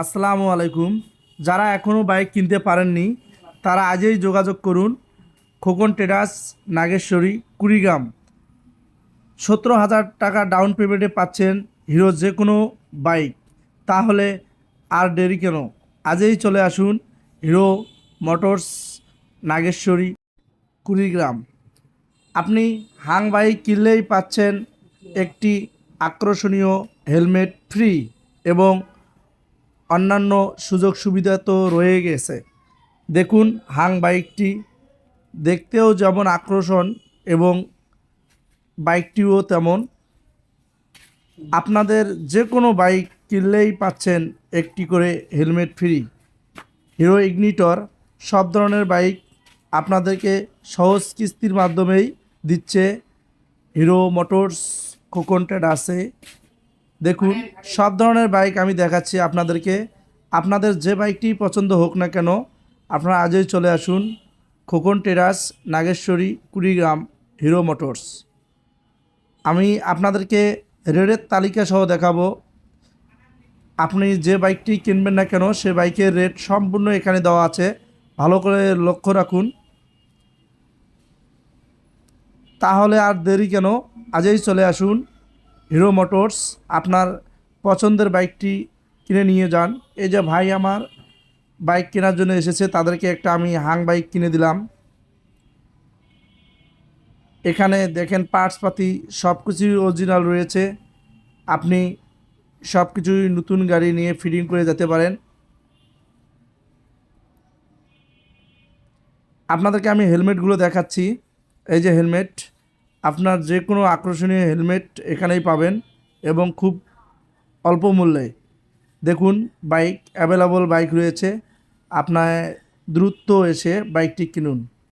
আসসালামু আলাইকুম। যারা এখনও বাইক কিনতে পারেননি, তারা আজই যোগাযোগ করুন খোকন ট্রেডার্স, নাগেশ্বরী, কুড়িগ্রাম। সতেরো হাজার টাকা ডাউন পেমেন্টে পাচ্ছেন হিরো যে কোনো বাইক। তাহলে আর দেরি কেন? আজই চলে আসুন হিরো মোটরস, নাগেশ্বরী, কুড়িগ্রাম। আপনি হাং বাইক কিনলেই পাচ্ছেন একটি আকর্ষণীয় হেলমেট ফ্রি এবং অন্যান্য সুযোগ সুবিধা তো রয়ে গেছে। দেখুন, হাং বাইকটি দেখতেও যেমন আকর্ষণ এবং বাইকটিও তেমন। আপনাদের যে কোনো বাইক কিনলেই পাচ্ছেন একটি করে হেলমেট ফ্রি। হিরো ইগনিটর, সব ধরনের বাইক আপনাদেরকে সহজ কিস্তির মাধ্যমেই দিচ্ছে। হিরো মোটরস খোকন ট্রেডার্সে দেখুন সব ধরনের বাইক আমি দেখাচ্ছি আপনাদেরকে। আপনাদের যে বাইকটি পছন্দ হোক না কেন আপনারা আজই চলে আসুন Khokon terrace Nageshwari Kurigram Hero Motors আমি আপনাদেরকে রেটের তালিকা সহ দেখাবো। আপনি যে বাইকটি কিনবেন না কেন সে বাইকের রেট সম্পূর্ণ এখানে দেওয়া আছে। ভালো করে লক্ষ্য রাখুন। তাহলে আর দেরি কেন আজই চলে আসুন। হিরো মোটরস, আপনার পছন্দের বাইকটি কিনে নিয়ে যান। এই যে ভাই আমার বাইক কেনার জন্য এসেছে, তাদেরকে একটা আমি হাং বাইক কিনে দিলাম। এখানে দেখেন পার্টস পাতি সব কিছুই অরিজিনাল রয়েছে। আপনি সব কিছুই নতুন গাড়ি নিয়ে ফিটিং করে যেতে পারেন। আপনাদেরকে আমি হেলমেটগুলো দেখাচ্ছি। এই যে হেলমেট আপনার যে কোনো আকর্ষণীয় হেলমেট এখানেই পাবেন এবং খুব অল্প মূল্যে। দেখুন, বাইক অ্যাভেলেবল বাইক রয়েছে। আপনার দ্রুত এসে বাইকটি কিনুন।